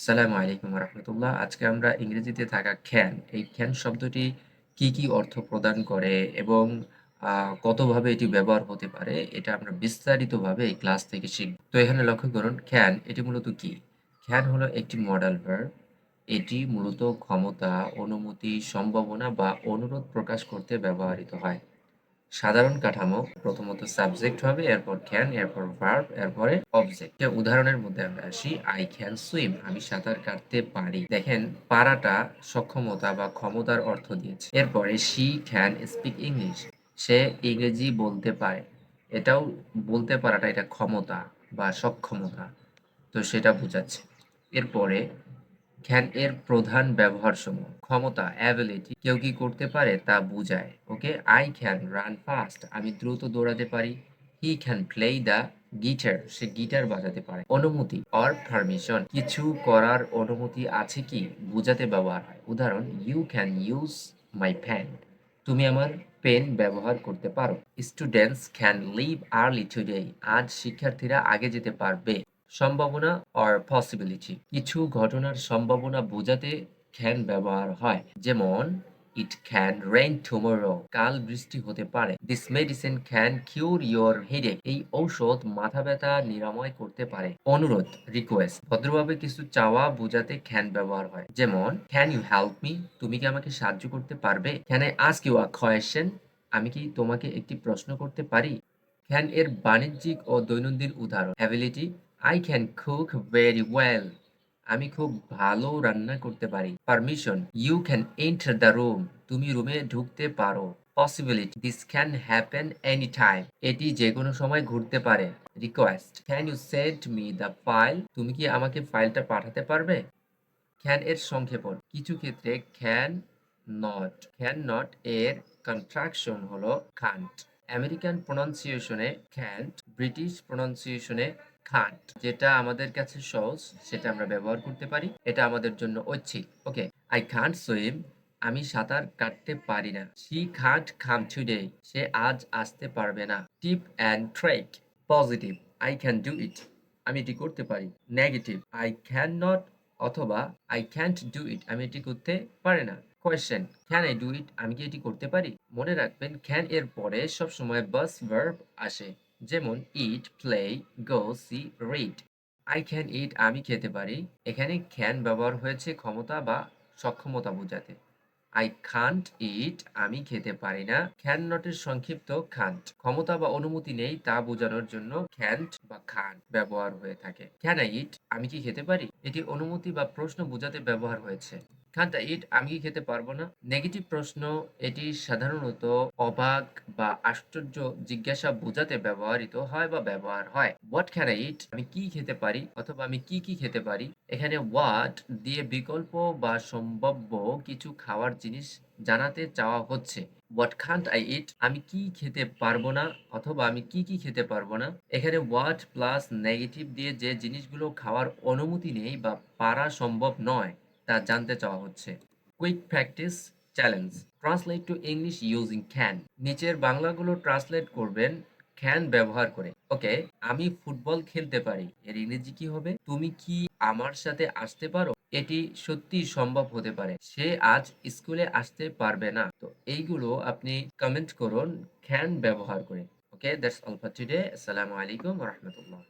আসসালামু আলাইকুম রহমতুল্লাহ আজকে আমরা ইংরেজিতে থাকা ক্যান এই ক্যান শব্দটি কি কি অর্থ প্রদান করে এবং কতভাবে এটি ব্যবহার হতে পারে, এটা আমরা বিস্তারিতভাবে এই ক্লাস থেকে শিখব। তো এখানে লক্ষ্য করুন ক্যান এটি মূলত কি? ক্যান হলো একটি মডেল ভার্ব এটি মূলত ক্ষমতা, অনুমতি, সম্ভাবনা বা অনুরোধ প্রকাশ করতে ব্যবহৃত হয়। সাধারণ কাঠামো, প্রথমত সাবজেক্ট হবে, এরপর ক্যান এরপর ভার্ব এরপরে অবজেক্ট উদাহরণের মধ্যে আমরা আসি আই ক্যান সুইম আমি সাঁতার কাটতে পারি। দেখেন, পারাটা সক্ষমতা বা ক্ষমতার অর্থ দিয়েছে। এরপরে শি ক্যান স্পিক ইংলিশ সে ইংরেজি বলতে পারে। এটাও বলতে পারাটা এটা ক্ষমতা বা সক্ষমতা, তো সেটা বোঝাচ্ছে। এরপরে ক্যান এর প্রধান ব্যবহার সমূহ ক্ষমতা অ্যাবিলিটি কেউ কি করতে পারে তা বোঝায় okay I can run fast আমি দ্রুত দৌড়াতে পারি। He can play the guitar say guitar বাজাতে পারে। অনুমতি অর পারমিশন কিছু করার অনুমতি আছে কি? বোঝাতে ব্যবহার হয়। উদাহরণ you can use my pen তুমি আমার পেন ব্যবহার করতে পারো। Students can leave early today আজ শিক্ষার্থীরা আগে যেতে পারবে। সম্ভাবনা অর পসিবিলিটি কিছু ঘটনার সম্ভাবনা বোঝাতে ক্যান ব্যবহার হয়। যেমন ইট ক্যান রেইন টুমোরো কাল বৃষ্টি হতে পারে। This medicine can cure your headache এই ঔষধ মাথা ব্যথা নিরাময় করতে পারে। অনুরোধ রিকোয়েস্ট ভদ্রভাবে কিছু চাওয়া বোঝাতে ক্যান ব্যবহার হয়। যেমন ক্যান ইউ হেল্প মি তুমি কি আমাকে সাহায্য করতে পারবে? Can I ask you a question আমি কি তোমাকে একটি প্রশ্ন করতে পারি? ক্যান এর বাণিজ্যিক ও দৈনন্দিন উদাহরণ। Ability I can cook very well আমি খুব ভালো রান্না করতে পারি। Permission you can enter the room তুমি রুমে ঢুকতে পারো। Possibility this can happen any time এটি যে কোনো সময় ঘুরতে পারে। Request can you send me the file তুমি কি আমাকে ফাইলটা পাঠাতে পারবে? ক্যান এর সংক্ষেপণ, কিছু ক্ষেত্রে ক্যান নট ক্যান নট এর কন্ট্রাকশন হলো কান্ট আমেরিকান প্রনাউন্সিয়েশনে ক্যান্ট ব্রিটিশ প্রনাউন্সিয়েশনে কান্ট যেটা আমাদের কাছে সহজ, সেটা আমরা ব্যবহার করতে পারি। এটা আমাদের জন্য ঐচ্ছিক। ওকে আই কান্ট সুইম আমি সাঁতার কাটতে পারি না। শি খাট খাম টুডে সে আজ আসতে পারবে না। Tip and trick positive I can do it আমি এটি করতে পারি। নেগেটিভ আই ক্যান নট অথবা আই ক্যান্ট ডু ইট আমি এটি করতে পারি না। Question can I do it আমি কি এটি করতে পারি? মনে রাখবেন ক্যান এর পরে সব সময় বাস ভার্ব আসে। যেমন eat play go see read I can eat আমি খেতে পারি। এখানে ক্যান ব্যবহার হয়েছে ক্ষমতা বা সক্ষমতা বোঝাতে। আই খান্ট ইট আমি খেতে পারি না। খ্যান নটের সংক্ষিপ্ত খান্ট ক্ষমতা বা অনুমতি নেই তা বোঝানোর জন্য ক্যান্ট বা খান ব্যবহার হয়ে থাকে। ক্যান আই ইট আমি কি খেতে পারি? এটি অনুমতি বা প্রশ্ন বোঝাতে ব্যবহার হয়েছে। আই ইট আমি খেতে পারব না? নেগেটিভ প্রশ্ন, এটি সাধারণত অবাক বা আশ্চর্য জিজ্ঞাসা বোঝাতে ব্যবহৃত হয় বা ব্যবহার হয়। হোয়াট ক্যান আই ইট আমি কি খেতে পারি? অথবা আমি কি কি খেতে পারি? এখানে হোয়াট দিয়ে বিকল্প বা সম্ভাব্য কিছু খাওয়ার জিনিস জানাতে চাওয়া হচ্ছে। হোয়াট খান্ট আই ইট আমি কি খেতে পারব না? অথবা আমি কি কি খেতে পারব না? এখানে হোয়াট প্লাস নেগেটিভ দিয়ে যে জিনিসগুলো খাওয়ার অনুমতি নেই বা পারা সম্ভব নয়। তা জানতে চাওয়া হচ্ছে। Quick practice challenge translate to English using can নিচের বাংলাগুলো ট্রান্সলেট করবেন ক্যান ব্যবহার করে। ওকে আমি ফুটবল খেলতে পারি। এর ইংরেজি কি হবে? তুমি কি আমার সাথে আসতে পারো? এটি সত্যি সম্ভব হতে পারে। সে আজ স্কুলে আসতে পারবে না। তো এইগুলো আপনি কমেন্ট করুন ক্যান ব্যবহার করে। Okay that's all for today আসসালামু আলাইকুম রহমতুল্লাহ